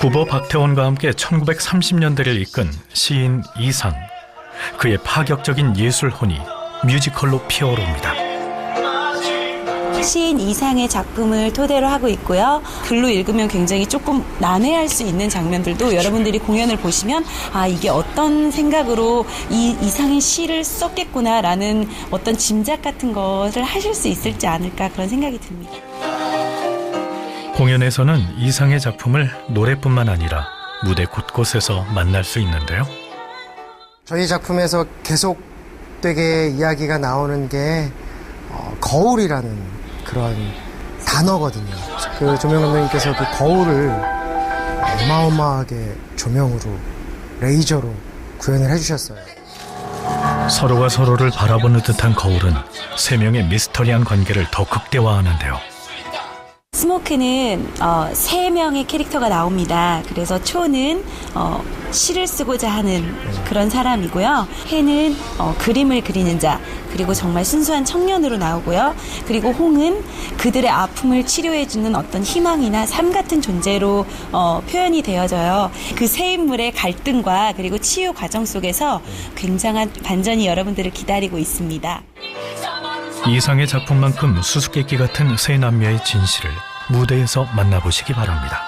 구보 박태원과 함께 1930년대를 이끈 시인 이상. 그의 파격적인 예술혼이 뮤지컬로 피어오릅니다. 시인 이상의 작품을 토대로 하고 있고요. 글로 읽으면 굉장히 조금 난해할 수 있는 장면들도 여러분들이 공연을 보시면 아 이게 어떤 생각으로 이 이상의 시를 썼겠구나라는 어떤 짐작 같은 것을 하실 수 있을지 않을까 그런 생각이 듭니다. 공연에서는 이상의 작품을 노래뿐만 아니라 무대 곳곳에서 만날 수 있는데요. 저희 작품에서 계속 되게 이야기가 나오는 게 어, 거울이라는 그런 단어거든요. 그 조명 감독님께서 그 거울을 어마어마하게 조명으로 레이저로 구현을 해주셨어요. 서로가 서로를 바라보는 듯한 거울은 세 명의 미스터리한 관계를 더 극대화하는데요. 스모크는 어, 세 명의 캐릭터가 나옵니다. 그래서 초는 어, 시를 쓰고자 하는 그런 사람이고요. 해는 어, 그림을 그리는 자, 그리고 정말 순수한 청년으로 나오고요. 그리고 홍은 그들의 아픔을 치료해주는 어떤 희망이나 삶 같은 존재로 어, 표현이 되어져요. 그 세 인물의 갈등과 그리고 치유 과정 속에서 굉장한 반전이 여러분들을 기다리고 있습니다. 이상의 작품만큼 수수께끼 같은 세 남녀의 진실을 무대에서 만나보시기 바랍니다.